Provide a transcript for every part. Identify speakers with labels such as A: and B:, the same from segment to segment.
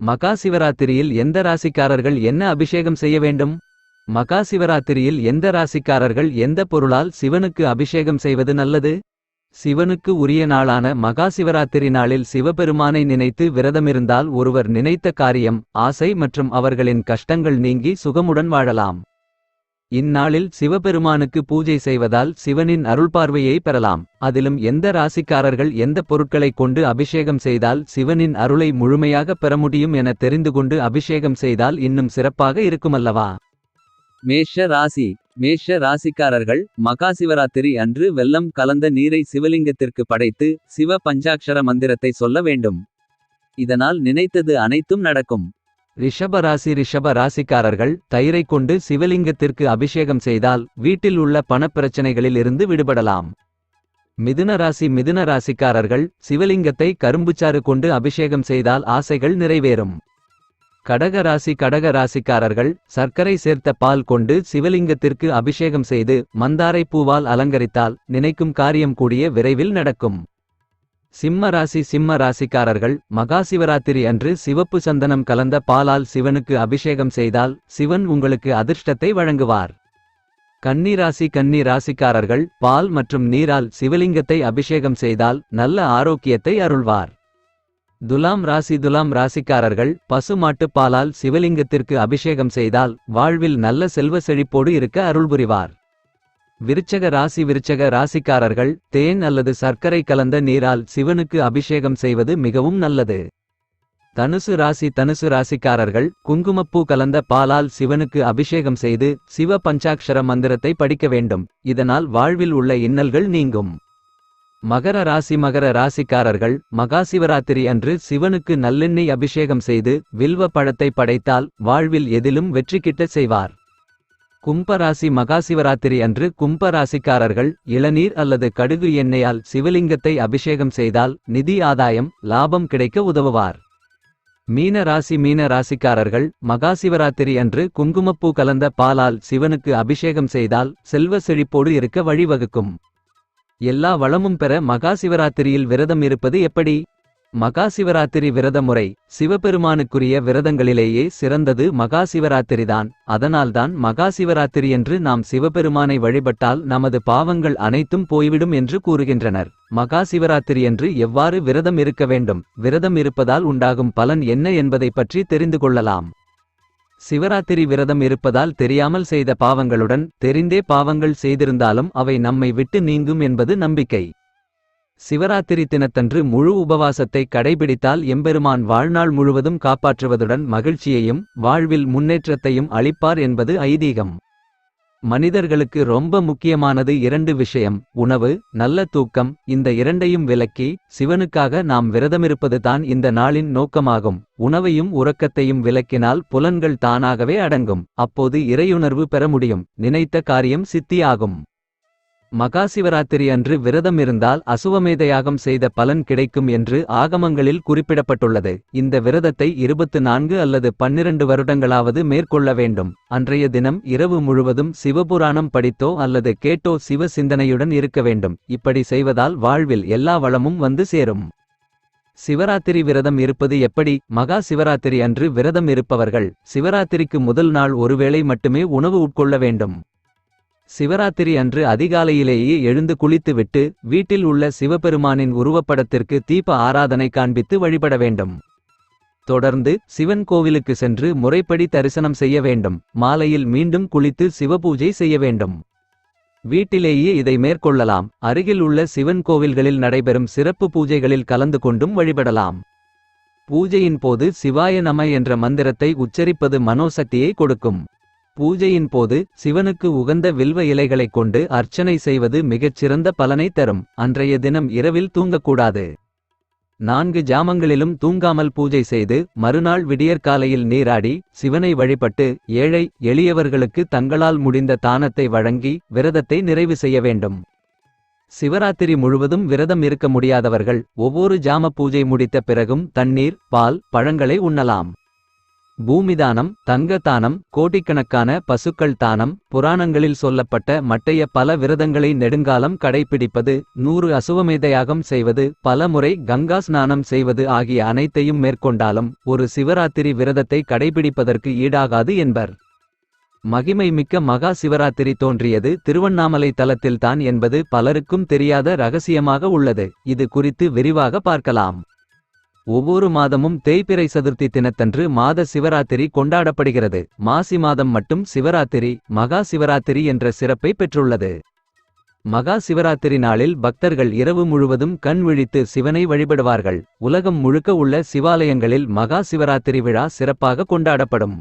A: மகா சிவராத்திரியில் எந்த ராசிக்காரர்கள் என்ன அபிஷேகம் செய்ய வேண்டும்? மகா சிவராத்திரியில் எந்த ராசிக்காரர்கள் எந்த பொருளால் சிவனுக்கு அபிஷேகம் செய்வது நல்லது? சிவனுக்கு உரிய நாளான மகா சிவராத்திரி நாளில் சிவபெருமானை நினைத்து விரதமிருந்தால் ஒருவர் நினைத்த காரியம் ஆசை மற்றும் அவர்களின் கஷ்டங்கள் நீங்கி சுகமுடன் வாழலாம். இந்நாளில் சிவபெருமானுக்கு பூஜை செய்வதால் சிவனின் அருள்பார்வையை பெறலாம். அதிலும் எந்த ராசிக்காரர்கள் எந்த பொருட்களைக் கொண்டு அபிஷேகம் செய்தால் சிவனின் அருளை முழுமையாக பெற முடியும் என தெரிந்து கொண்டு அபிஷேகம் செய்தால் இன்னும் சிறப்பாக இருக்குமல்லவா?
B: மேஷ ராசி. மேஷ ராசிக்காரர்கள் மகா சிவராத்திரி அன்று வெள்ளம் கலந்த நீரை சிவலிங்கத்திற்கு படைத்து சிவ பஞ்சாக்ஷர மந்திரத்தை சொல்ல வேண்டும். இதனால் நினைத்தது அனைத்தும் நடக்கும்.
A: ரிஷபராசி ரிஷப ராசிக்காரர்கள் தயிரை கொண்டு சிவலிங்கத்திற்கு அபிஷேகம் செய்தால் வீட்டில் உள்ள பணப்பிரச்சனைகளில் இருந்து விடுபடலாம். மிதுன ராசி மிதுன ராசிக்காரர்கள் சிவலிங்கத்தை கரும்புச்சாறு கொண்டு அபிஷேகம் செய்தால் ஆசைகள் நிறைவேறும். கடக ராசி கடக ராசிக்காரர்கள் சர்க்கரை சேர்த்த பால் கொண்டு சிவலிங்கத்திற்கு அபிஷேகம் செய்து மந்தாரை பூவால் அலங்கரித்தால் நினைக்கும் காரியம் கூடிய விரைவில் நடக்கும். சிம்ம ராசி சிம்ம ராசிக்காரர்கள் மகா சிவராத்திரி அன்று சிவப்பு சந்தனம் கலந்த பாலால் சிவனுக்கு அபிஷேகம் செய்தால் சிவன் உங்களுக்கு அதிர்ஷ்டத்தை வழங்குவார். கன்னி ராசி கன்னி ராசிக்காரர்கள் பால் மற்றும் நீரால் சிவலிங்கத்தை அபிஷேகம் செய்தால் நல்ல ஆரோக்கியத்தை அருள்வார். துலாம் ராசி துலாம் ராசிக்காரர்கள் பசுமாட்டு பாலால் சிவலிங்கத்திற்கு அபிஷேகம் செய்தால் வாழ்வில் நல்ல செல்வ செழிப்போடு இருக்க அருள்புரிவார். விருச்சக ராசி விருச்சக ராசிக்காரர்கள் தேன் அல்லது சர்க்கரை கலந்த நீரால் சிவனுக்கு அபிஷேகம் செய்வது மிகவும் நல்லது. தனுசு ராசி தனுசு ராசிக்காரர்கள் குங்குமப்பூ கலந்த பாலால் சிவனுக்கு அபிஷேகம் செய்து சிவ பஞ்சாக்ஷர மந்திரத்தை படிக்க வேண்டும். இதனால் வாழ்வில் உள்ள இன்னல்கள் நீங்கும். மகர ராசி மகர ராசிக்காரர்கள் மகா சிவராத்திரி அன்று சிவனுக்கு நல்லெண்ணெய் அபிஷேகம் செய்து வில்வ பழத்தை படைத்தால் வாழ்வில் எதிலும் வெற்றி கிட்ட செய்வார். கும்பராசி மகாசிவராத்திரி அன்று கும்பராசிக்காரர்கள் இளநீர் அல்லது கடுகு எண்ணெயால் சிவலிங்கத்தை அபிஷேகம் செய்தால் நிதி ஆதாயம் லாபம் கிடைக்க உதவுவார். மீன ராசி மீன ராசிக்காரர்கள் மகாசிவராத்திரி அன்று குங்குமப்பூ கலந்த பாலால் சிவனுக்கு அபிஷேகம் செய்தால் செல்வ செழிப்போடு இருக்க வழிவகுக்கும். எல்லா வளமும் பெற மகாசிவராத்திரியில் விரதம் இருப்பது எப்படி? மகா சிவராத்திரி விரத முறை சிவபெருமானுக்குரிய விரதங்களிலேயே சிறந்தது மகா சிவராத்திரிதான் அதனால்தான் மகா சிவராத்திரி என்று நாம் சிவபெருமானை வழிபட்டால் நமது பாவங்கள் அனைத்தும் போய்விடும் என்று கூறுகின்றனர். மகா என்று எவ்வாறு விரதம் இருக்க வேண்டும்? விரதம் இருப்பதால் உண்டாகும் பலன் என்ன என்பதை பற்றி தெரிந்து கொள்ளலாம். சிவராத்திரி விரதம் இருப்பதால் தெரியாமல் செய்த பாவங்களுடன் தெரிந்தே பாவங்கள் செய்திருந்தாலும் அவை நம்மை விட்டு நீங்கும் என்பது நம்பிக்கை. சிவராத்திரி தினத்தன்று முழு உபவாசத்தை கடைபிடித்தால் எம்பெருமான் வாழ்நாள் முழுவதும் காப்பாற்றுவதுடன் மகிழ்ச்சியையும் வாழ்வில் முன்னேற்றத்தையும் அளிப்பார் என்பது ஐதீகம். மனிதர்களுக்கு ரொம்ப முக்கியமானது இரண்டு விஷயம் உணவு நல்ல தூக்கம் இந்த இரண்டையும் விலக்கி சிவனுக்காக நாம் விரதமிருப்பது தான் இந்த நாளின் நோக்கமாகும் உணவையும் உறக்கத்தையும் விலக்கினால் புலன்கள் தானாகவே அடங்கும் அப்போது இறையுணர்வு பெற முடியும் நினைத்த காரியம் சித்தியாகும். மகா சிவராத்திரி அன்று விரதம் இருந்தால் அசுவமேதையாகம் செய்த பலன் கிடைக்கும் என்று ஆகமங்களில் குறிப்பிடப்பட்டுள்ளது. இந்த விரதத்தை இருபத்து நான்கு அல்லது பன்னிரண்டு வருடங்களாவது மேற்கொள்ள வேண்டும். அன்றைய தினம் இரவு முழுவதும் சிவபுராணம் படித்தோ அல்லது கேட்டோ சிவ சிந்தனையுடன் இருக்க வேண்டும். இப்படி செய்வதால் வாழ்வில் எல்லா வளமும் வந்து சேரும். சிவராத்திரி விரதம் இருப்பது எப்படி? மகா சிவராத்திரி அன்று விரதம் இருப்பவர்கள் சிவராத்திரிக்கு முதல் நாள் ஒருவேளை மட்டுமே உணவு உட்கொள்ள வேண்டும். சிவராத்திரி அன்று அதிகாலையிலேயே எழுந்து குளித்துவிட்டு வீட்டில் உள்ள சிவபெருமானின் உருவப்படத்திற்கு தீப ஆராதனை காண்பித்து வழிபட வேண்டும். தொடர்ந்து சிவன் கோவிலுக்கு சென்று முறைப்படி தரிசனம் செய்ய வேண்டும். மாலையில் மீண்டும் குளித்து சிவபூஜை செய்ய வேண்டும். வீட்டிலேயே இதை மேற்கொள்ளலாம். அருகில் உள்ள சிவன் கோவில்களில் நடைபெறும் சிறப்பு பூஜைகளில் கலந்து கொண்டும் வழிபடலாம். பூஜையின் போது சிவாய நம என்ற மந்திரத்தை உச்சரிப்பது மனோசக்தியை கொடுக்கும். பூஜையின் போது சிவனுக்கு உகந்த வில்வ இலைகளைக் கொண்டு அர்ச்சனை செய்வது மிகச் சிறந்த பலனை தரும். அன்றைய தினம் இரவில் தூங்கக்கூடாது. நான்கு ஜாமங்களிலும் தூங்காமல் பூஜை செய்து மறுநாள் விடியற்காலையில் நீராடி சிவனை வழிபட்டு ஏழை எளியவர்களுக்கு தங்களால் முடிந்த தானத்தை வழங்கி விரதத்தை நிறைவு செய்ய வேண்டும். சிவராத்திரி முழுவதும் விரதம் இருக்க முடியாதவர்கள் ஒவ்வொரு ஜாம பூஜை முடித்த பிறகும் தண்ணீர் பால் பழங்களை உண்ணலாம். பூமிதானம் தங்க தானம் கோடிக்கணக்கான பசுக்கள் தானம் புராணங்களில் சொல்லப்பட்ட மட்டைய பல விரதங்களை நெடுங்காலம் கடைப்பிடிப்பது நூறு அசுவமேதையாகம் செய்வது பலமுறை கங்கா ஸ்நானம் செய்வது ஆகிய அனைத்தையும் மேற்கொண்டாலும் ஒரு சிவராத்திரி விரதத்தை கடைபிடிப்பதற்கு ஈடாகாது என்பர். மகிமை மிக்க மகா சிவராத்திரி தோன்றியது திருவண்ணாமலை தலத்தில்தான் என்பது பலருக்கும் தெரியாத ரகசியமாக உள்ளது. இது குறித்து விரிவாக பார்க்கலாம். ஒவ்வொரு மாதமும் தேய்பிறை சதுர்த்தி தினத்தன்று மாத சிவராத்திரி கொண்டாடப்படுகிறது. மாசி மாதம் மட்டும் சிவராத்திரி மகா சிவராத்திரி என்ற சிறப்பை பெற்றுள்ளது. மகா சிவராத்திரி நாளில் பக்தர்கள் இரவு முழுவதும் கண் விழித்து சிவனை வழிபடுவார்கள். உலகம் முழுக்க உள்ள சிவாலயங்களில் மகா சிவராத்திரி விழா சிறப்பாக கொண்டாடப்படும்.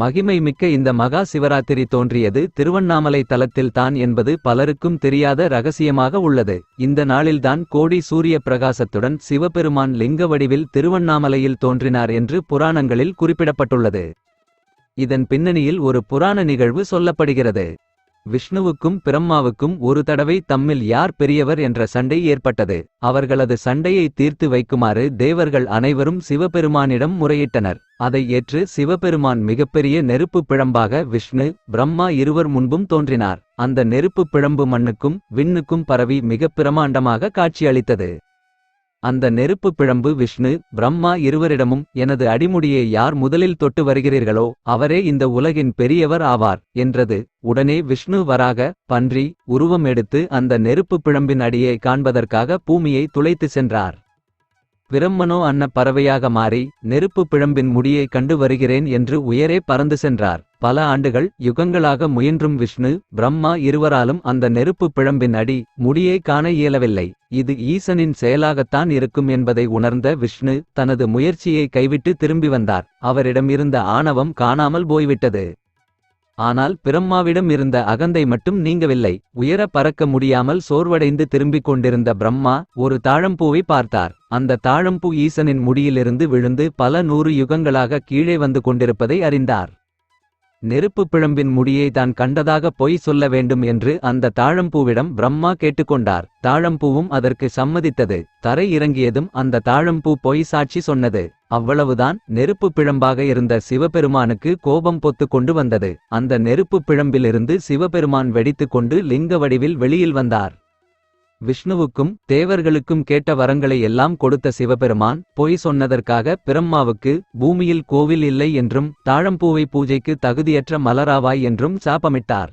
A: மகிமை மிக்க இந்த மகா சிவராத்திரி தோன்றியது திருவண்ணாமலை தலத்தில்தான் என்பது பலருக்கும் தெரியாத ரகசியமாக உள்ளது. இந்த நாளில்தான் கோடி சூரிய பிரகாசத்துடன் சிவபெருமான் லிங்க வடிவில் திருவண்ணாமலையில் தோன்றினார் என்று புராணங்களில் குறிப்பிடப்பட்டுள்ளது. இதன் பின்னணியில் ஒரு புராண நிகழ்வு சொல்லப்படுகிறது. விஷ்ணுவுக்கும் பிரம்மாவுக்கும் ஒரு தடவை தம்மில் யார் பெரியவர் என்ற சண்டை ஏற்பட்டது. அவர்களது சண்டையை தீர்த்து வைக்குமாறு தேவர்கள் அனைவரும் சிவபெருமானிடம் முறையிட்டனர். அதை ஏற்று சிவபெருமான் மிகப்பெரிய நெருப்பு பிழம்பாக விஷ்ணு பிரம்மா இருவர் முன்பும் தோன்றினார். அந்த நெருப்பு பிழம்பு மண்ணுக்கும் விண்ணுக்கும் பரவி மிகப் பிரமாண்டமாக காட்சியளித்தது. அந்த நெருப்பு பிழம்பு விஷ்ணு பிரம்மா இருவரிடமும் எனது அடிமுடியை யார் முதலில் தொட்டு வருகிறீர்களோ அவரே இந்த உலகின் பெரியவர் ஆவார் என்றது உடனே விஷ்ணு வராக பன்றி உருவம் எடுத்து அந்த நெருப்பு பிழம்பின் அடியை காண்பதற்காக பூமியை துளைத்து சென்றார். பிரம்மனோ அன்ன பறவையாக மாறி நெருப்பு பிழம்பின் முடியை கண்டு வருகிறேன் என்று உயரே பறந்து சென்றார். பல ஆண்டுகள் யுகங்களாக முயன்றும் விஷ்ணு பிரம்மா இருவராலும் அந்த நெருப்பு பிழம்பின் அடி முடியை காண இயலவில்லை. இது ஈசனின் செயலாகத்தான் இருக்கும் என்பதை உணர்ந்த விஷ்ணு தனது முயற்சியை கைவிட்டு திரும்பி வந்தார். அவரிடம் இருந்த ஆணவம் காணாமல் போய்விட்டது. ஆனால் பிரம்மாவிடம் இருந்த அகந்தை மட்டும் நீங்கவில்லை. உயர பறக்க முடியாமல் சோர்வடைந்து திரும்பிக் கொண்டிருந்த பிரம்மா ஒரு தாழம்பூவை பார்த்தார். அந்த தாழம்பூ ஈசனின் முடியிலிருந்து விழுந்து பல நூறு யுகங்களாக கீழே வந்து கொண்டிருப்பதை அறிந்தார். நெருப்பு பிழம்பின் முடியை தான் கண்டதாக பொய் சொல்ல வேண்டும் என்று அந்த தாழம்பூவிடம் பிரம்மா கேட்டுக்கொண்டார். தாழம்பூவும் அதற்கு சம்மதித்தது. தரை இறங்கியதும் அந்த தாழம்பூ பொய் சாட்சி சொன்னது. அவ்வளவுதான். நெருப்பு பிழம்பாக இருந்த சிவபெருமானுக்கு கோபம் பொத்து கொண்டு வந்தது. அந்த நெருப்பு பிழம்பிலிருந்து சிவபெருமான் வெடித்துக் கொண்டு லிங்க வடிவில் வெளியில் வந்தார். விஷ்ணுவுக்கும் தேவர்களுக்கும் கேட்ட வரங்களை எல்லாம் கொடுத்த சிவபெருமான் பொய் சொன்னதற்காக பிரம்மாவுக்கு பூமியில் கோவில் இல்லை என்றும் தாழம்பூவை பூஜைக்கு தகுதியற்ற மலராவாய் என்றும் சாபமிட்டார்.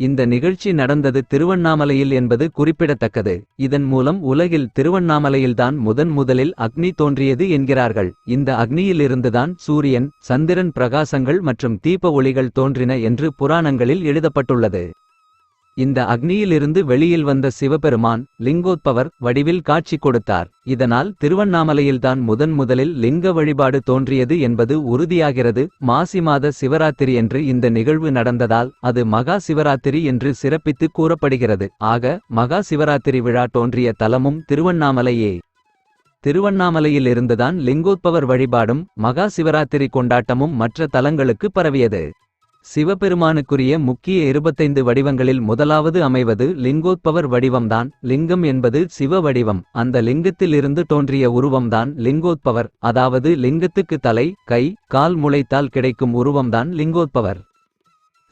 A: இந்த நிகழ்ச்சி நடந்தது திருவண்ணாமலையில் என்பது குறிப்பிடத்தக்கது. இதன் மூலம் உலகில் திருவண்ணாமலையில்தான் முதன் முதலில் அக்னி தோன்றியது என்கிறார்கள். இந்த அக்னியிலிருந்துதான் சூரியன் சந்திரன் பிரகாசங்கள் மற்றும் தீப ஒளிகள் தோன்றின என்று புராணங்களில் எழுதப்பட்டுள்ளது. இந்த அக்னியிலிருந்து வெளியில் வந்த சிவபெருமான் லிங்கோத்பவர் வடிவில் காட்சி கொடுத்தார். இதனால் திருவண்ணாமலையில்தான் முதன் முதலில் லிங்க வழிபாடு தோன்றியது என்பது உறுதியாகிறது. மாசி மாத சிவராத்திரி என்று இந்த நிகழ்வு நடந்ததால் அது மகா சிவராத்திரி என்று சிறப்பித்து கூறப்படுகிறது. ஆக மகா சிவராத்திரி விழா தோன்றிய தலமும் திருவண்ணாமலையே. திருவண்ணாமலையில் இருந்துதான் லிங்கோத்பவர் வழிபாடும் மகா சிவராத்திரி கொண்டாட்டமும் மற்ற தலங்களுக்கு பரவியது. சிவபெருமானுக்குரிய முக்கிய இருபத்தைந்து வடிவங்களில் முதலாவது அமைவது லிங்கோத்பவர் வடிவம்தான். லிங்கம் என்பது சிவ வடிவம். அந்த லிங்கத்திலிருந்து தோன்றிய உருவம்தான் லிங்கோத்பவர். அதாவது லிங்கத்துக்கு தலை கை கால் முளைத்தால் கிடைக்கும் உருவம்தான் லிங்கோத்பவர்.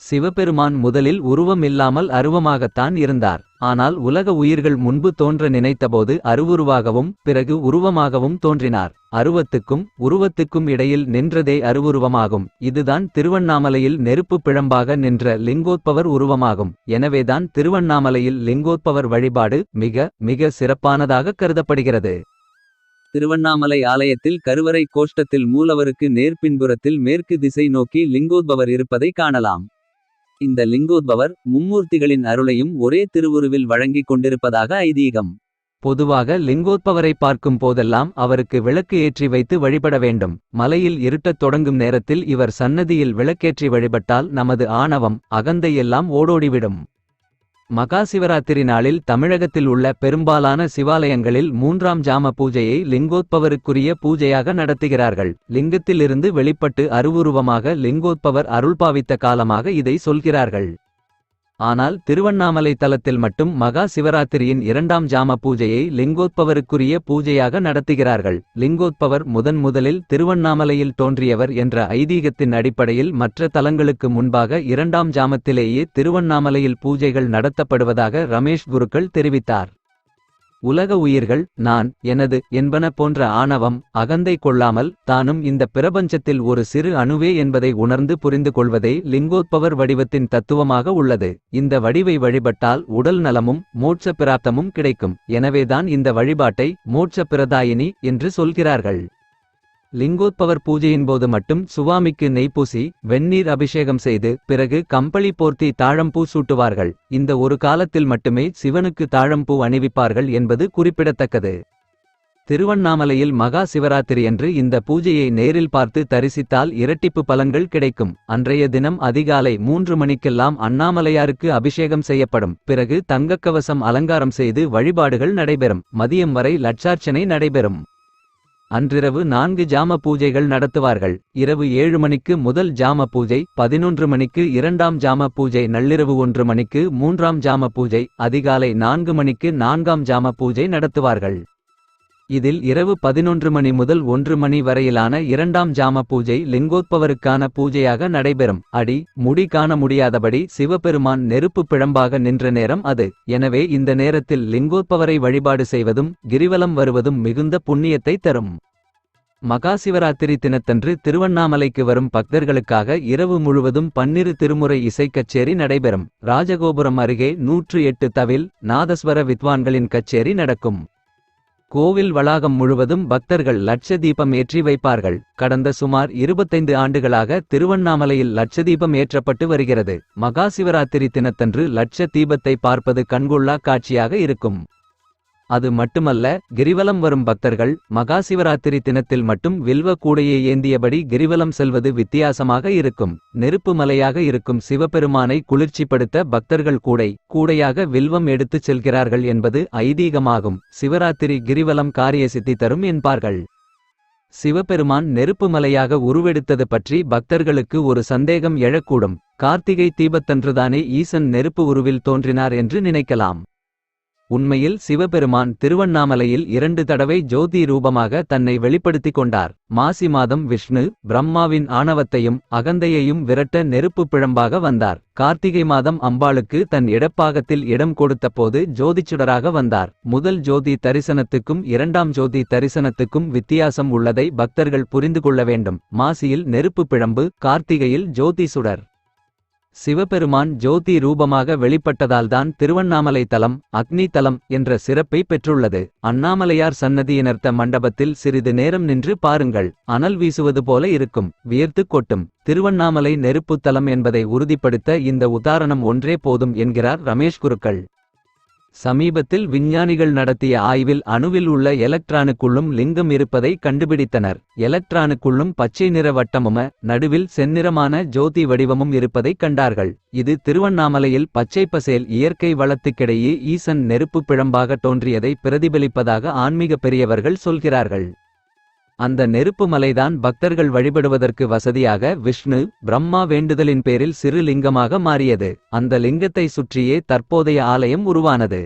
A: சிவபெருமான் முதலில் உருவம் இல்லாமல் அருவமாகத்தான் இருந்தார். ஆனால் உலக உயிர்கள் முன்பு தோன்ற நினைத்தபோது அருவுருவாகவும் பிறகு உருவமாகவும் தோன்றினார். அருவத்துக்கும் உருவத்துக்கும் இடையில் நின்றதே அருவுருவமாகும். இதுதான் திருவண்ணாமலையில் நெருப்பு பிழம்பாக நின்ற லிங்கோத்பவர் உருவமாகும். எனவேதான் திருவண்ணாமலையில் லிங்கோத்பவர் வழிபாடு மிக மிக சிறப்பானதாக கருதப்படுகிறது.
B: திருவண்ணாமலை ஆலயத்தில் கருவறை கோஷ்டத்தில் மூலவருக்கு நேர்பின்புறத்தில் மேற்கு திசை நோக்கி லிங்கோத்பவர் இருப்பதை காணலாம். இந்த லிங்கோத்பவர் மும்மூர்த்திகளின் அருளையும் ஒரே திருவுருவில் வழங்கிக் கொண்டிருப்பதாக ஐதீகம்.
A: பொதுவாக லிங்கோத்பவரை பார்க்கும் போதெல்லாம் அவருக்கு விளக்கு ஏற்றி வைத்து வழிபட வேண்டும். மலையில் இருட்டத் தொடங்கும் நேரத்தில் இவர் சன்னதியில் விளக்கேற்றி வழிபட்டால் நமது ஆணவம் அகந்தையெல்லாம் ஓடோடிவிடும். மகா சிவராத்திரி நாளில் தமிழகத்தில் உள்ள பெரும்பாலான சிவாலயங்களில் மூன்றாம் ஜாம பூஜையை லிங்கோத்பவருக்குரிய பூஜையாக நடத்துகிறார்கள். லிங்கத்திலிருந்து வெளிப்பட்டு அருவுருவமாக லிங்கோத்பவர் அருள்பாவித்த காலமாக இதை சொல்கிறார்கள். ஆனால் திருவண்ணாமலை தலத்தில் மட்டும் மகா சிவராத்திரியின் இரண்டாம் ஜாம பூஜையை லிங்கோத்பவருக்குரிய பூஜையாக நடத்துகிறார்கள். லிங்கோத்பவர் முதன் முதலில் திருவண்ணாமலையில் தோன்றியவர் என்ற ஐதீகத்தின் அடிப்படையில் மற்ற தலங்களுக்கு முன்பாக இரண்டாம் ஜாமத்திலேயே திருவண்ணாமலையில் பூஜைகள் நடத்தப்படுவதாக ரமேஷ் குருக்கள் தெரிவித்தார். உலக உயிர்கள் நான் எனது என்பன போன்ற ஆணவம் அகந்தை கொள்ளாமல் தானும் இந்த பிரபஞ்சத்தில் ஒரு சிறு அணுவே என்பதை உணர்ந்து புரிந்து கொள்வதே லிங்கோத்பவர் வடிவத்தின் தத்துவமாக உள்ளது. இந்த வடிவை வழிபட்டால் உடல் நலமும் மோட்ச பிராப்தமும் கிடைக்கும். எனவேதான் இந்த வழிபாட்டை மோட்ச பிரதாயினி என்று சொல்கிறார்கள். லிங்கோத்பவர் பூஜையின் போது மட்டும் சுவாமிக்கு நெய் பூசி வெந்நீர் அபிஷேகம் செய்து பிறகு கம்பளி போர்த்தி தாழம்பூ சூட்டுவார்கள். இந்த ஒரு காலத்தில் மட்டுமே சிவனுக்கு தாழம்பூ அணிவிப்பார்கள் என்பது குறிப்பிடத்தக்கது. திருவண்ணாமலையில் மகா சிவராத்திரியன்று இந்த பூஜையை நேரில் பார்த்து தரிசித்தால் இரட்டிப்பு பலன்கள் கிடைக்கும். அன்றைய தினம் அதிகாலை மூன்று மணிக்கெல்லாம் அண்ணாமலையாருக்கு அபிஷேகம் செய்யப்படும். பிறகு தங்கக்கவசம் அலங்காரம் செய்து வழிபாடுகள் நடைபெறும். மதியம் வரை லட்சார்ச்சனை நடைபெறும். அன்றிரவு நான்கு ஜாம பூஜைகள் நடத்துவார்கள். இரவு ஏழு மணிக்கு முதல் ஜாம பூஜை பதினொன்று மணிக்கு இரண்டாம் ஜாம பூஜை நள்ளிரவு ஒன்று மணிக்கு மூன்றாம் ஜாம பூஜை அதிகாலை நான்கு மணிக்கு நான்காம் ஜாம பூஜை நடத்துவார்கள். இதில் இரவு பதினொன்று மணி முதல் ஒன்று மணி வரையிலான இரண்டாம் ஜாம பூஜை லிங்கோத்பவருக்கான பூஜையாக நடைபெறும். அடி முடி காண முடியாதபடி சிவபெருமான் நெருப்பு பிழம்பாக நின்ற நேரம் அது. எனவே இந்த நேரத்தில் லிங்கோத்பவரை வழிபாடு செய்வதும் கிரிவலம் வருவதும் மிகுந்த புண்ணியத்தை தரும். மகாசிவராத்திரி தினத்தன்று திருவண்ணாமலைக்கு வரும் பக்தர்களுக்காக இரவு முழுவதும் பன்னிரு திருமுறை இசைக் கச்சேரி நடைபெறும். ராஜகோபுரம் அருகே நூற்று எட்டு தவில் நாதஸ்வர வித்வான்களின் கச்சேரி நடக்கும். கோவில் வளாகம் முழுவதும் பக்தர்கள் லட்ச தீபம் ஏற்றி வைப்பார்கள். கடந்த சுமார் இருபத்தைந்து ஆண்டுகளாக திருவண்ணாமலையில் லட்ச தீபம் ஏற்றப்பட்டு வருகிறது. மகா சிவராத்திரி தினத்தன்று லட்ச தீபத்தை பார்ப்பது கண்கொள்ளா காட்சியாக இருக்கும். அது மட்டுமல்ல கிரிவலம் வரும் பக்தர்கள் மகா சிவராத்திரி தினத்தில் மட்டும் வில்வ கூடையை ஏந்தியபடி கிரிவலம் செல்வது வித்தியாசமாக இருக்கும். நெருப்பு மலையாக இருக்கும் சிவபெருமானை குளிர்ச்சிப்படுத்த பக்தர்கள் கூடை கூடையாக வில்வம் எடுத்துச் செல்கிறார்கள் என்பது ஐதீகமாகும். சிவராத்திரி கிரிவலம் காரிய சித்தி தரும் என்பார்கள். சிவபெருமான் நெருப்பு மலையாக உருவெடுத்தது பற்றி பக்தர்களுக்கு ஒரு சந்தேகம் எழக்கூடும். கார்த்திகை தீபத்தன்றுதானே ஈசன் நெருப்பு உருவில் தோன்றினார் என்று நினைக்கலாம். உண்மையில் சிவபெருமான் திருவண்ணாமலையில் இரண்டு தடவை ஜோதி ரூபமாக தன்னை வெளிப்படுத்திக் கொண்டார். மாசி மாதம் விஷ்ணு பிரம்மாவின் ஆணவத்தையும் அகந்தையையும் விரட்ட நெருப்பு பிழம்பாக வந்தார். கார்த்திகை மாதம் அம்பாளுக்கு தன் இடப்பாகத்தில் இடம் கொடுத்தபோது ஜோதிச்சுடராக வந்தார். முதல் ஜோதி தரிசனத்துக்கும் இரண்டாம் ஜோதி தரிசனத்துக்கும் வித்தியாசம் உள்ளதை பக்தர்கள் புரிந்து கொள்ள வேண்டும். மாசியில் நெருப்பு பிழம்பு கார்த்திகையில் ஜோதி சுடர். சிவபெருமான் ஜோதி ரூபமாக வெளிப்பட்டதால்தான் திருவண்ணாமலை தலம் அக்னி தலம் என்ற சிறப்பை பெற்றுள்ளது. அண்ணாமலையார் சன்னதியினர்த்த மண்டபத்தில் சிறிது நேரம் நின்று பாருங்கள். அனல் வீசுவது போல இருக்கும். வியர்த்து கொட்டும். திருவண்ணாமலை நெருப்புத்தலம் என்பதை உறுதிப்படுத்த இந்த உதாரணம் ஒன்றே போதும் என்கிறார் ரமேஷ் குருக்கள். சமீபத்தில் விஞ்ஞானிகள் நடத்திய ஆய்வில் அணுவில் உள்ள எலக்ட்ரானுக்குள்ளும் லிங்கம் இருப்பதை கண்டுபிடித்தனர். எலக்ட்ரானுக்குள்ளும் பச்சை நிற வட்டமும நடுவில் செந்நிறமான ஜோதி வடிவமும் இருப்பதை கண்டார்கள். இது திருவண்ணாமலையில் பச்சை பசேல் இயற்கை வளத்துக்கிடையே ஈசன் நெருப்பு பிழம்பாக தோன்றியதை பிரதிபலிப்பதாக ஆன்மீக பெரியவர்கள் சொல்கிறார்கள். அந்த நெருப்பு மலைதான் பக்தர்கள் வழிபடுவதற்கு வசதியாக விஷ்ணு பிரம்மா வேண்டுதலின் பேரில் சிறு லிங்கமாக மாறியது. அந்த லிங்கத்தை சுற்றியே தற்போதைய ஆலயம் உருவானது.